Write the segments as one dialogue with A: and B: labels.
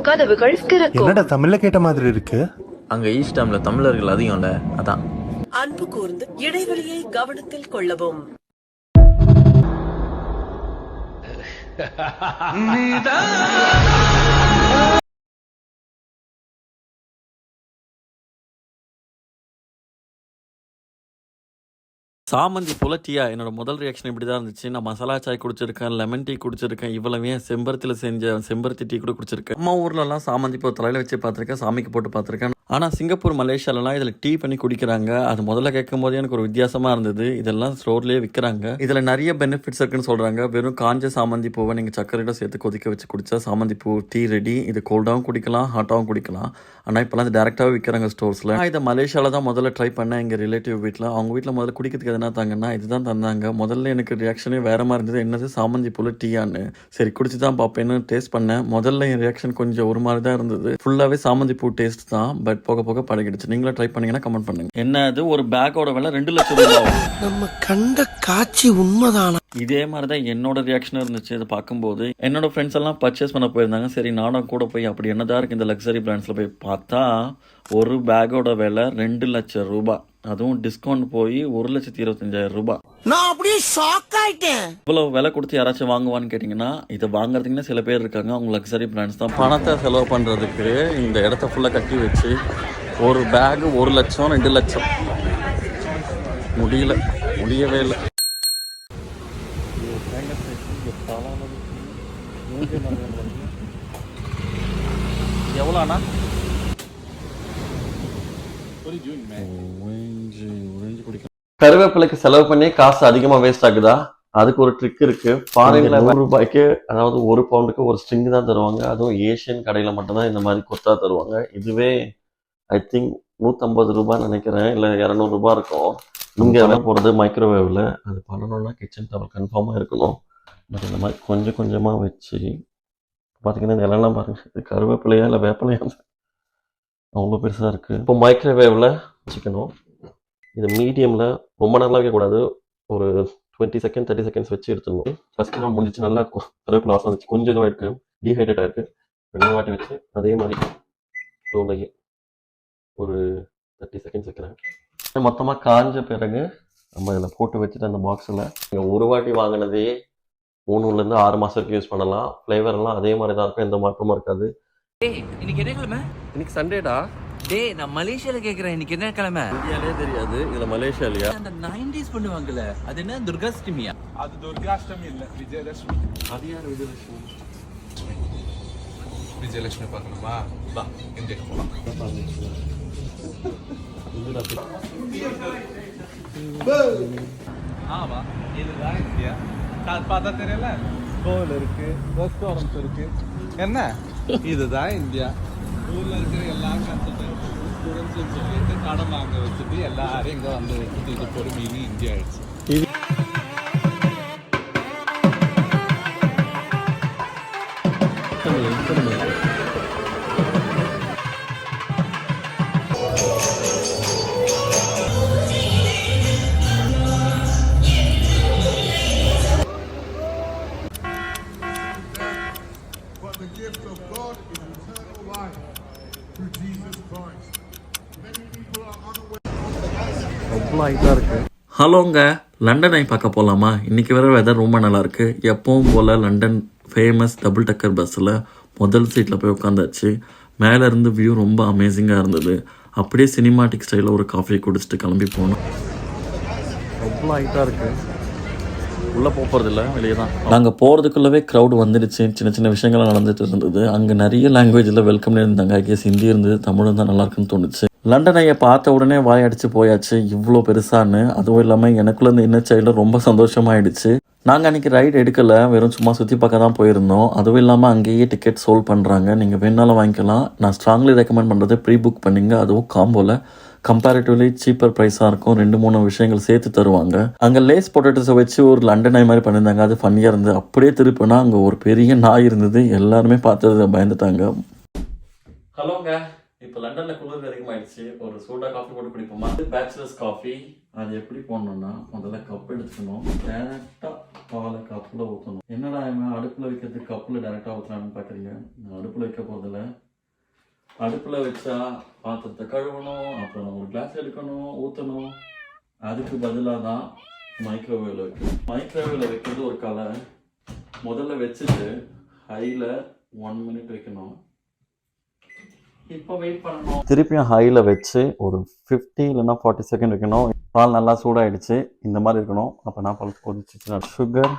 A: கதவுகள் திறக்கும்.
B: என்னடா தமிழ்ல கேட்ட மாதிரி இருக்கு?
C: அங்க ஈஸ்ட் டேம்ல தமிழர்கள் அதிகம்ல அதான்.
D: அன்பு கூர்ந்து இடைவெளியை கவனத்தில் கொள்ளவும்.
E: சாமந்தி புலட்டியா? என்னோட முதல் ரியாக்ஷன் இப்படி தான் இருந்துச்சு. நான் மசாலா சாய் குடிச்சிருக்கேன் லெமன் டீ குடிச்சிருக்கேன் இவ்வளவே செம்பருத்தியில் செஞ்ச செம்பருத்தி டீ கூட குடிச்சிருக்கேன். அம்மா ஊர்லலாம் சாமந்தி பூ தலையில் வச்சு பார்த்துருக்கேன் சாமிக்கு போட்டு பார்த்துருக்கேன். ஆனால் சிங்கப்பூர் மலேசியாலலாம் இதில் டீ பண்ணி குடிக்கிறாங்க. அது முதல்ல கேட்கும் போது எனக்கு ஒரு வித்தியாசமாக இருந்தது. இதெல்லாம் ஸ்டோர்லேயே விற்கிறாங்க இதில் நிறைய பெனிஃபிட்ஸ் இருக்குன்னு சொல்கிறாங்க வெறும் காஞ்ச சாமந்தி பூவை நீங்கள் சர்க்கரையோட சேர்த்து கொதிக்க வச்சு குடித்தா சாமந்தி பூ டீ ரெடி இது கோல்டாகவும் குடிக்கலாம் ஹாட்டாகவும் குடிக்கலாம். ஆனால் இப்போலாம் இது டேரெக்டாகவே விற்கிறாங்க ஸ்டோர்ஸில் இதை மலேசியாவில் தான் முதல்ல ட்ரை பண்ணேன். எங்கள் ரிலேட்டிவ் வீட்டில் அவங்க வீட்டில் முதல்ல குடிக்கிறதுக்கு எதனா தாங்கன்னா இதுதான் தந்தாங்க. முதல்ல எனக்கு ரியாக்ஷனே வேற மாதிரி இருந்தது. என்னது சாமந்தி பூவில் டீயான்னு. சரி குடிச்சு தான் பார்ப்பேன்னு டேஸ்ட் பண்ணேன். முதல்ல என் ரியாக்ஷன் கொஞ்சம் ஒரு மாதிரி தான் இருந்தது. ஃபுல்லாகவே சாமந்தி பூ டேஸ்ட் தான். பட் போக போக பழகிடுச்சு. நீங்களும் ட்ரை பண்ணீங்கன்னா கமெண்ட் பண்ணுங்க. என்ன அது ஒரு பேக்கோட விலை ரெண்டு லட்சம் ரூபாய்
F: நம்ம கண்ட காட்சி உண்மைதானா?
E: இதே மாதிரி தான் என்னோட ரியாக்ஷன் இருந்துச்சு. இதை பார்க்கும்போது என்னோட ஃப்ரெண்ட்ஸ் எல்லாம் பர்ச்சேஸ் பண்ண போயிருந்தாங்க. சரி நானும் கூட போய் அப்படி என்னதான் இருக்கு இந்த லக்ஸரி பிராண்ட்ஸில் போய் பார்த்தா ஒரு பேக்கோட விலை ரெண்டு லட்சம் ரூபாய். அதுவும் டிஸ்கவுண்ட் போய் ஒரு லட்சத்தி இருபத்தஞ்சாயிரம் ரூபாய்.
F: நான் அப்படியே ஷாக் ஆயிட்டேன்.
E: இவ்வளோ விலை கொடுத்து யாராச்சும் வாங்குவான்னு கேட்டிங்கன்னா இதை வாங்குறதுக்குன்னு சில பேர் இருக்காங்க. அவங்க லக்ஸரி பிராண்ட்ஸ் தான். பணத்தை செலவு பண்ணுறதுக்கு இந்த இடத்த ஃபுல்லாக கட்டி வச்சு ஒரு பேகு ஒரு லட்சம் ரெண்டு லட்சம். முடியல. முடியவே இல்லை. எவ்வளோண்ணா கருவேப்பிலைக்கு செலவு பண்ணி காசு அதிகமா வேஸ்ட் ஆகுதா? அதுக்கு ஒரு ட்ரிக் இருக்கு. ஃபாரின்ல நூறு ரூபாய்க்கு அதாவது ஒரு பவுண்டுக்கு ஒரு ஸ்ட்ரிங் தான் தருவாங்க. அதுவும் ஏஷியன் கடையில மட்டும்தான் இந்த மாதிரி கொத்தா தருவாங்க. இதுவே ஐ திங்க் நூற்றம்பது ரூபாய் நினைக்கிறேன். இல்லை இரநூறு ரூபாய் இருக்கும். இங்கே எல்லாம் போகிறது மைக்ரோவேவ்ல அது பண்ணணும்னா கிச்சன் டவல் கன்ஃபார்மாக இருக்கணும். பட் இந்த மாதிரி கொஞ்சம் கொஞ்சமாக வச்சு பார்த்தீங்கன்னா இந்த இலையெல்லாம் பாருங்க. இது கருவேப்பிலையா இல்லை வேப்பிலையா? அவ்வளோ பெருசாக இருக்குது இப்போ மைக்ரோவேவில் வச்சுக்கணும். இது மீடியமில் ரொம்ப நல்லா வைக்கக்கூடாது. ஒரு டுவெண்ட்டி செகண்ட் தேர்ட்டி செகண்ட்ஸ் வச்சு எடுத்துடணும். ஃபஸ்ட்டு நம்ம முடிஞ்சு நல்லா கருவேப்பில் வாசம் வந்துச்சு. கொஞ்சம் இதுவாக இருக்குது டீஹைட்ரேட் இருக்குது ரெண்டு வாட்டி வச்சு அதே மாதிரி ஸ்லோலையே ஒரு தேர்ட்டி செகண்ட்ஸ் வைக்கிறேன். மொத்தமாக காஞ்ச பிறகு நம்ம இதில் போட்டு வச்சுட்டு அந்த பாக்ஸில் நீங்கள் ஒரு வாட்டி வாங்கினதே மூணுலேருந்து ஆறு மாதத்துக்கு யூஸ் பண்ணலாம். ஃப்ளேவர்லாம் அதே மாதிரி தான் இருக்கும். எந்த மாற்றமும் இருக்காது.
G: டேய் இன்னைக்கு என்ன கிழமை?
E: இன்னைக்கு சண்டேடா.
G: டேய் நான் மலேசியால கேக்குறேன். இன்னைக்கு என்ன கிழமை?
E: இந்தியாலே தெரியாது இதுல மலேசியா
G: அந்த நைன்டிஸ் பண்ணுவாங்கல அது என்ன? துர்காஷ்டமியா?
H: அது துர்காஷ்டமி இல்ல விஜயலட்சுமி
E: அது யார் விஜயலட்சுமி
H: விஜயலட்சுமி பார்க்கணுமா? வா இந்தியாக்கு போலாம். ஆமா இதுதான் இந்தியா. பார்த்தா தெரியல? கோவில் இருக்கு ரெஸ்டாரண்ட்ஸ் இருக்கு. என்ன? இதுதான் இந்தியா. ஊர்ல இருக்கிற எல்லா கன்சல்டன்ட் ஸ்டூடெண்ட்ஸும் சொல்லிட்டு கடன் வாங்க வச்சுட்டு எல்லாரும் இங்க வந்து வச்சுட்டு இது ஒரு இந்தியா ஆயிடுச்சு.
I: But the gift of God is eternal life through Jesus Christ. Many people are unaware.
E: ஹலோங்க லண்டன் பார்க்க போகலாமா இன்னைக்கு வேற வெதர் ரொம்ப நல்லா இருக்கு எப்பவும் போல் லண்டன் ஃபேமஸ் டபுள் டக்கர் பஸ்ஸில் முதல் சீட்டில் போய் உட்காந்தாச்சு. மேலே இருந்து வியூ ரொம்ப அமேசிங்காக இருந்தது. அப்படியே சினிமாட்டிக் ஸ்டைலில் ஒரு காஃபி குடிச்சிட்டு கிளம்பி போனோம். அவ்வளோ ஹைட்டாக இருக்கு. உள்ளே போகிறது இல்லை வெளியே தான். நாங்கள் போகிறதுக்குள்ளவே க்ரௌட் வந்துடுச்சு. சின்ன சின்ன விஷயங்கள்லாம் நடந்துட்டு இருந்தது. அங்கே நிறைய லாங்குவேஜில் வெல்கம் இருந்தாங்க. ஐகேஸ் ஹிந்தி இருந்தது தமிழும் தான் நல்லாயிருக்குன்னு தோணுச்சு. லண்டன் ஐயை பார்த்த உடனே வாய் போயாச்சு. இவ்வளோ பெருசான்னு. அதுவும் இல்லாமல் எனக்குள்ளே இந்த இன்னர் சைடில் ரொம்ப சந்தோஷமாயிடுச்சு. நாங்கள் அன்றைக்கி ரைடு எடுக்கலை. வெறும் சும்மா சுற்றி பார்க்க தான் போயிருந்தோம். அதுவும் இல்லாமல் அங்கேயே டிக்கெட் சோல்வ் பண்ணுறாங்க நீங்கள் வேணாலும் வாங்கிக்கலாம். நான் ஸ்ட்ராங்லி ரெக்கமெண்ட் பண்ணுறது ப்ரீ புக் பண்ணிங்க. அதுவும் காம்போவில் கம்பேரிட்டிவ்லி சீப்பர் ப்ரைஸாக இருக்கும். ரெண்டு மூணு விஷயங்கள் சேர்த்து தருவாங்க. அங்கே லேஸ் பொட்டேட்டோஸை வச்சு ஒரு லண்டன் ஐ மாதிரி பண்ணியிருந்தாங்க. அது ஃபன்னியாக இருந்தது. அப்படியே திருப்பினா அங்கே ஒரு பெரிய நாய் இருந்தது. எல்லாருமே பார்த்தது பயந்துட்டாங்க. ஹலோங்க. இப்போ லண்டனில் குளிர் அதிகமாகிடுச்சு ஒரு சூடாக காஃபி போட்டு குடிப்போமா? பேச்சுலர்ஸ் காஃபி அது எப்படி போடணும்னா முதல்ல கப் எடுத்துக்கணும். டேரெக்டாக பாலை கப்பில் ஊற்றணும் என்னடா இவன் அடுப்பில் வைக்கிறதுக்கு கப்பில் டேரெக்டாக ஊற்றுறான்னு பார்க்குறீங்க நான் அடுப்பில் வைக்க போகிறதில்ல அடுப்பில் வச்சா பாத்திரத்தை கழுவணும் அப்புறம் ஒரு கிளாஸ் எடுக்கணும் ஊற்றணும் அதுக்கு பதிலாக தான் மைக்ரோவேவில் வைக்கணும். மைக்ரோவேவில் வைக்கிறது ஒரு கலை முதல்ல வச்சுட்டு ஹையில் ஒன் மினிட் வைக்கணும். இப்போ வெயிட் பண்ணணும். திருப்பியும் ஹையில் வச்சு ஒரு ஃபிஃப்டி இல்லைன்னா ஃபார்ட்டி செகண்ட் வைக்கணும். பால் நல்லா சூடாயிடுச்சு. இந்த மாதிரி இருக்கணும். அப்போ நான் பால் கொதிச்சு சுகர்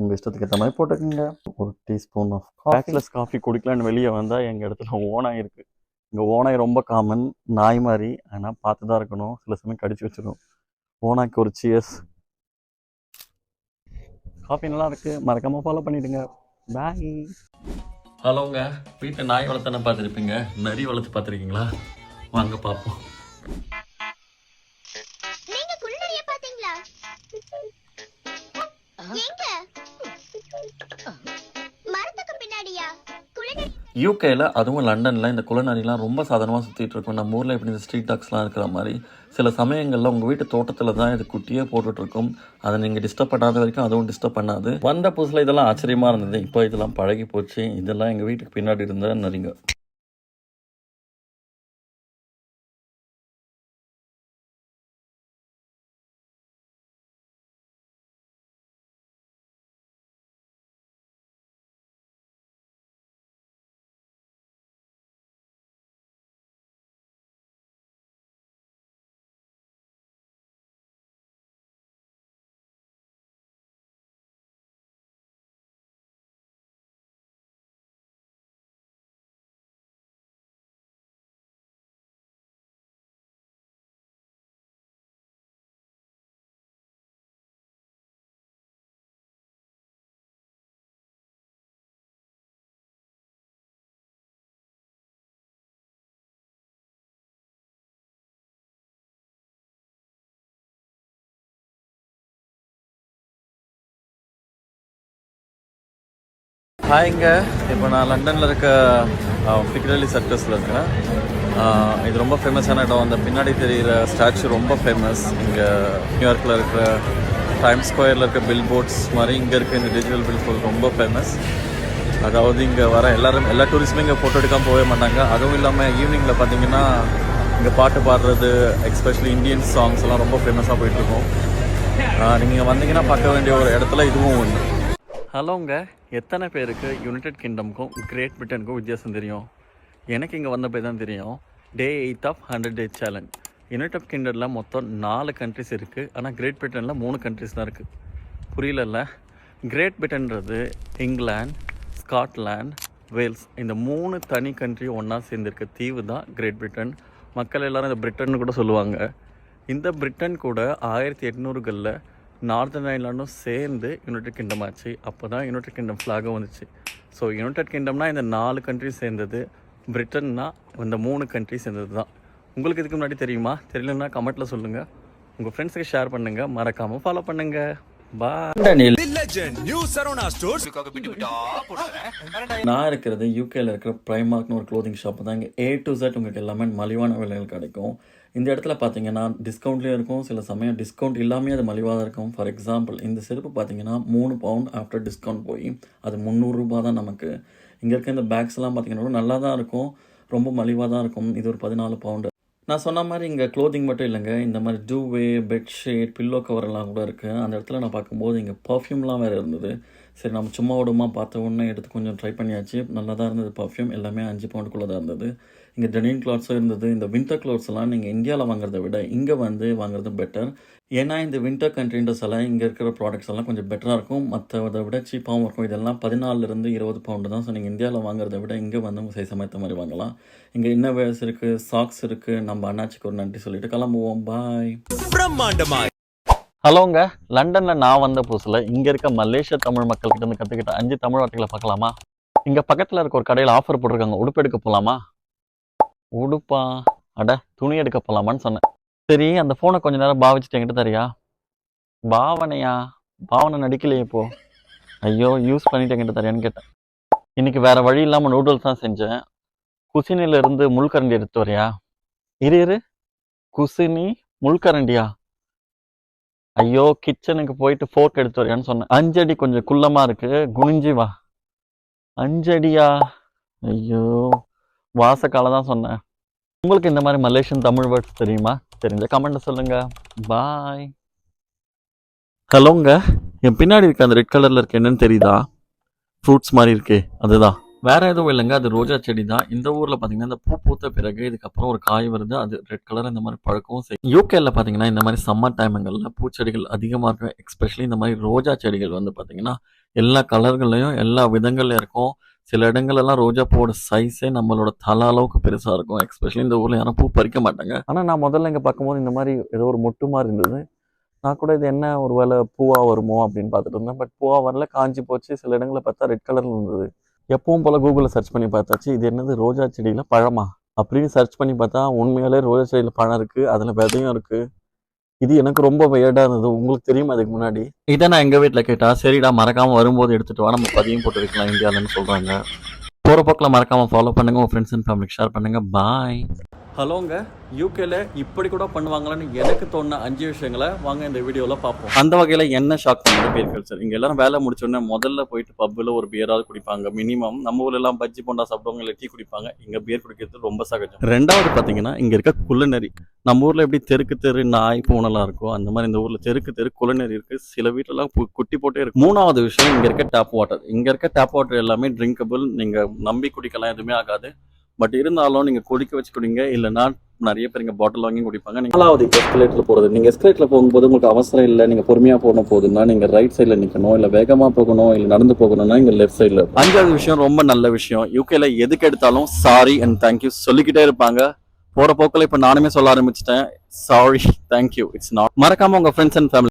E: உங்கள் இஷ்டத்துக்கு ஏற்ற மாதிரி போட்டுக்கோங்க. ஒரு டீஸ்பூன் ஆஃப் பேக்லெஸ் காஃபி குடிக்கலான்னு வெளியே வந்தால் எங்கள் இடத்துல ஓனாய் இருக்குது இங்கே ஓனாய் ரொம்ப காமன் நாய் மாதிரி. ஆனால் பார்த்து தான் இருக்கணும். சில சமயம் கடிச்சு வச்சிடும் ஓனாய்க்கு ஒரு சியர்ஸ் காஃபி நல்லா இருக்கு. மறக்காம ஃபாலோ பண்ணிடுங்க. பாய் ஹலோங்க. வீட்டில் நாய் வளர்த்தன பார்த்துருப்பீங்க. நரி வளர்த்து பார்த்துருக்கீங்களா? வாங்க பார்ப்போம்.
A: நீங்க குள்ளறிய பாத்தீங்களா எங்க மரத்துக்கு
E: யூகேல அதுவும் லண்டனில் இந்த குளநரிலாம் ரொம்ப சாதாரணமாக சுற்றிட்டு இருக்கும் நம்ம ஊரில் இப்படி இந்த ஸ்ட்ரீட் டாக்ஸ்லாம் இருக்கிற மாதிரி சில சமயங்களில் உங்கள் வீட்டு தோட்டத்தில் தான் இது குட்டியே போட்டுட்ருக்கும். அதை நீங்கள் டிஸ்டர்ப் பண்ணாத வரைக்கும் அதுவும் டிஸ்டர்ப் பண்ணாது. வந்த புதுசில் இதெல்லாம் ஆச்சரியமாக இருந்தது. இப்போ இதெல்லாம் பழகி போச்சு இதெல்லாம் எங்கள் வீட்டுக்கு பின்னாடி இருந்த நரிங்க ஹாய்ங்க இப்போ நான் லண்டனில் இருக்க பிக்ரலி சர்க்கஸில் இருக்கேன். இது ரொம்ப ஃபேமஸான இடம். அந்த பின்னாடி தெரிகிற ஸ்டாச்சு ரொம்ப ஃபேமஸ் இங்கே நியூயார்க்கில் இருக்கிற டைம் ஸ்கொயரில் இருக்க பில் போர்ட்ஸ் மாதிரி இங்கே இருக்க. இந்த டிஜிட்டல் பில் போர்ட் ரொம்ப ஃபேமஸ் அதாவது இங்கே வர எல்லாரும் எல்லா டூரிஸ்ட்டுமே இங்கே ஃபோட்டோ எடுக்காமல் போகவே மாட்டாங்க. அதுவும் இல்லாமல் ஈவினிங்கில் பார்த்தீங்கன்னா இங்கே பாட்டு பாடுறது எக்ஸ்பெஷலி இந்தியன் சாங்ஸ் எல்லாம் ரொம்ப ஃபேமஸாக போயிட்டுருக்கோம் நீங்கள் வந்தீங்கன்னா பார்க்க வேண்டிய ஒரு இடத்துல இதுவும் ஒன்று ஹலோங்க எத்தனை பேருக்கு யுனைடெட் கிங்டம்க்கும் கிரேட் பிரிட்டனுக்கும் வித்தியாசம் தெரியும்? எனக்கு இங்கே வந்த போய் தான் தெரியும். Day eight of hundred day challenge united கிங்டமில் மொத்தம் நாலு கண்ட்ரிஸ் இருக்குது ஆனால் கிரேட் பிரிட்டனில் மூணு கண்ட்ரிஸ் தான் இருக்குது புரியலல்ல? கிரேட் பிரிட்டன்றது இங்கிலாந்து ஸ்காட்லாண்ட் வேல்ஸ் இந்த மூணு தனி கண்ட்ரி ஒன்றா சேர்ந்திருக்க தீவு தான் கிரேட் பிரிட்டன் மக்கள் எல்லாரும் இந்த பிரிட்டன் கூட சொல்லுவாங்க. இந்த பிரிட்டன் கூட ஆயிரத்தி எட்நூறுகளில் நார்த்தன் ஐலாண்டும் சேர்ந்து யுனைடெட் கிங்டம் ஆச்சு. அப்போ தான் யுனைடெட் கிங்டம் ஃப்ளாகும் வந்துச்சு. ஸோ யுனைடெட் கிங்டம்னா இந்த நாலு கண்ட்ரி சேர்ந்தது. பிரிட்டன்னா இந்த மூணு கண்ட்ரி சேர்ந்தது தான் உங்களுக்கு இதுக்கு முன்னாடி தெரியுமா? தெரியலன்னா கமெண்ட்டில் சொல்லுங்கள் உங்கள் ஃப்ரெண்ட்ஸுக்கு ஷேர் பண்ணுங்கள் மறக்காமல் ஃபாலோ பண்ணுங்கள் நான் இருக்கிறது யூகேல இருக்கிற ப்ரைமார்க்னு ஒரு க்ளோதிங் ஷாப் தான். இங்கே ஏ டு Z உங்களுக்கு எல்லாமே மலிவான விலைகள் கிடைக்கும். இந்த இடத்துல பார்த்தீங்கன்னா டிஸ்கவுண்ட்லேயும் இருக்கும். சில சமயம் டிஸ்கவுண்ட் இல்லாமே அது மலிவாக இருக்கும். ஃபார் எக்ஸாம்பிள் இந்த செருப்பு பார்த்தீங்கன்னா மூணு பவுண்ட் ஆஃப்டர் டிஸ்கவுண்ட் போய் அது முந்நூறுரூபா தான் நமக்கு. இங்கே இருக்க இந்த பேக்ஸ் எல்லாம் பார்த்தீங்கன்னா நல்லா தான் இருக்கும். ரொம்ப மலிவாக தான் இருக்கும். இது ஒரு பதினாலு பவுண்டு நான் சொன்ன மாதிரி இங்கே க்ளோதிங் மட்டும் இல்லைங்க. இந்த மாதிரி டூவே பெட்ஷீட் பில்லோ கவர்லாம் கூட இருக்குது அந்த இடத்துல நான் பார்க்கும்போது இங்கே பர்ஃப்யூம்லாம் வேறு இருந்தது. சரி நம்ம சும்மா விடுமா? பார்த்த உடனே எடுத்து கொஞ்சம் ட்ரை பண்ணியாச்சு. நல்லா தான் இருந்தது பர்ஃப்யூம் எல்லாமே அஞ்சு பவுண்டுக்குள்ளே தான் இருந்தது. இங்கே டெனின் கிளாத்ஸும் இருந்தது. இந்த வின்டர் கிளாத்ஸ் எல்லாம் நீங்கள் இந்தியாவில் வாங்குறத விட இங்கே வந்து வாங்குறது பெட்டர் ஏன்னா இந்த வின்டர் கண்ட்ரின்றதால இங்கே இருக்கிற ப்ராடக்ட்ஸ் எல்லாம் கொஞ்சம் பெட்டராக இருக்கும். மற்றதை விட சீப்பாகவும் இருக்கும். இதெல்லாம் பதினாலிருந்து இருபது பவுண்டு தான். ஸோ நீங்கள் இந்தியாவில் வாங்குறத விட இங்கே வந்து உங்கள் சைஸ் ஏற்ற மாதிரி வாங்கலாம். இங்கே இன்னவேர்ஸ் இருக்குது சாக்ஸ் இருக்குது நம்ம அண்ணாச்சிக்கு ஒரு நன்றி சொல்லிட்டு கிளம்புவோம். பாய் ஹலோங்க. லண்டனில் நான் வந்த புதுசில் இங்கே இருக்க மலேசிய தமிழ் மக்கள்கிட்ட இருந்து கற்றுக்கிட்ட அஞ்சு தமிழ் வார்த்தைகளை பார்க்கலாமா? இங்கே பக்கத்தில் இருக்க ஒரு கடையில் ஆஃபர் போட்டிருக்காங்க. உடுப்பு எடுக்க போகலாமா உடுப்பா. அட துணி எடுக்க போகலாமான்னு சொன்னேன். சரி அந்த ஃபோனை கொஞ்ச நேரம் பாவிச்சுட்டு என்கிட்ட தரியா பாவனையா? பாவனை நடிக்கலையே இப்போ. ஐயோ யூஸ் பண்ணிட்டு என்கிட்ட தரியான்னு கேட்டேன். இன்னைக்கு வேற வழி இல்லாமல் நூடுல்ஸ் தான் செஞ்சேன். குசினில இருந்து முள்கரண்டி எடுத்து வரியா இரு இரு. குசினி முள்கரண்டியா? ஐயோ கிச்சனுக்கு போயிட்டு ஃபோர்க் எடுத்து வரையான்னு சொன்னேன். அஞ்சடி கொஞ்சம் குள்ளமா இருக்கு. குனிஞ்சி வா. அஞ்சடியா ஐயோ. வாசக்கால தான் சொன்னேன். உங்களுக்கு இந்த மாதிரி மலேசியன் தமிழ் வேர்ட்ஸ் தெரியுமா? தெரிஞ்ச கமெண்ட்டை சொல்லுங்க. பாய் ஹலோங்க என் பின்னாடி இருக்க அந்த ரெட் கலர்ல இருக்க என்னன்னு தெரியுதா? ஃப்ரூட்ஸ் மாதிரி இருக்கே அதுதான். வேற எதுவும் இல்லைங்க அது ரோஜா செடி தான் இந்த ஊர்ல பாத்தீங்கன்னா இந்த பூ பூத்த பிறகு இதுக்கப்புறம் ஒரு காய் வருது அது ரெட் கலர் இந்த மாதிரி பழக்கவும் செய்யும் யூகேல பாத்தீங்கன்னா இந்த மாதிரி சம்மர் டைமுங்களில் பூச்செடிகள் அதிகமாக இருக்கும். எஸ்பெஷலி இந்த மாதிரி ரோஜா செடிகள் வந்து பாத்தீங்கன்னா எல்லா கலர்கள்லையும் எல்லா விதங்கள்லையும் இருக்கும். சில இடங்கள்லாம் ரோஜா பூவோட சைஸே நம்மளோட தலை அளவுக்கு பெருசாக இருக்கும். எக்ஸ்பெஷலி இந்த ஊரில் யாரும் பூ பறிக்க மாட்டாங்க. ஆனால் நான் முதல்ல இங்கே பார்க்கும்போது இந்த மாதிரி ஏதோ ஒரு மொட்டு மாதிரி இருந்தது. நான் கூட இது என்ன ஒரு வேலை பூவாக வருமோ அப்படின்னு பார்த்துட்டு இருந்தேன். பட் பூவாக வரல காஞ்சி போச்சு. சில இடங்களில் பார்த்தா ரெட் கலரில் இருந்தது. எப்பவும் போல் கூகுளில் சர்ச் பண்ணி பார்த்தாச்சு இது என்னது ரோஜா செடியில் பழமா? அப்படின்னு சர்ச் பண்ணி பார்த்தா உண்மையாலே ரோஜா செடியில் பழம் இருக்குது அதில் விதையும் இருக்குது இது எனக்கு ரொம்ப வியர்டா இருந்தது. உங்களுக்கு தெரியுமா அதுக்கு முன்னாடி? இதை நான் எங்க வீட்டில் கேட்டா சரிடா மறக்காம வரும்போது எடுத்துட்டு வா நம்ம பதியம் போட்டு வைக்கலாம் இந்தியாலன்னு சொல்றாங்க. போற போக்கில் மறக்காம ஃபாலோ பண்ணுங்க உங்க ஃப்ரெண்ட்ஸ் அண்ட் ஃபேமிலிக்கு ஷேர் பண்ணுங்க. பாய் ஹலோங்க யூகேல இப்படி கூட பண்ணுவாங்களான்னு எனக்கு தோணுன அஞ்சு விஷயங்களை வாங்க இந்த வீடியோவில் பார்ப்போம். அந்த வகையில் என்ன ஷாக் பண்ணது பியர் கல்ச்சர் இங்கே எல்லாரும் வேலை முடிச்சோடனே முதல்ல போயிட்டு பப்பில் ஒரு பியராவது குடிப்பாங்க. மினிமம் நம்ம ஊர்ல எல்லாம் பஜ்ஜி போண்டா சாப்பிடுவாங்க இல்லை டீ குடிப்பாங்க. இங்கே பியர் குடிக்கிறது ரொம்ப சகஜம். ரெண்டாவது பார்த்தீங்கன்னா இங்கே இருக்க குள்ளநெறி. நம்ம ஊரில் எப்படி தெருக்கு தெரு நாய் பூனெல்லாம் இருக்கும் அந்த மாதிரி இந்த ஊரில் தெருக்கு தெரு குள்ளநெறி இருக்குது சில வீட்டிலலாம் கு- குட்டி போட்டே இருக்கு. மூணாவது விஷயம் இங்கே இருக்க டேப் வாட்டர் இங்கே இருக்க டேப் வாட்டர் எல்லாமே ட்ரிங்கபிள் நீங்கள் நம்பி குடிக்கலாம் எதுவுமே ஆகாது. பட் இருந்தாலும் நீங்க குடிக்க வச்சு குடிங்க இல்லைன்னா நிறைய பேர் இங்க பாட்டில் வாங்கி குடிப்பாங்க. நீங்க நாலாவது எஸ்கலேட்டர்ல போறது. நீங்க எஸ்கலேட்டர்ல போகும்போது உங்களுக்கு அவசரம் இல்லை. நீங்க பொறுமையா போகணும் போதுன்னா நீங்க ரைட் சைடுல நிக்கணும். இல்ல வேகமா போகணும். இல்ல நடந்து போகணும்னா இங்க லெஃப்ட் சைடுல அஞ்சாவது விஷயம் ரொம்ப நல்ல விஷயம். யூகேல எதுக்கு எடுத்தாலும் சாரி அண்ட் தேங்க்யூ சொல்லிக்கிட்டே இருப்பாங்க. போற போக்கில் இப்ப நானுமே சொல்ல ஆரம்பிச்சிட்டேன். சாரி தேங்க்யூ இட்ஸ் நாட் மறக்காம உங்க ஃப்ரெண்ட்ஸ் அண்ட் ஃபேமிலி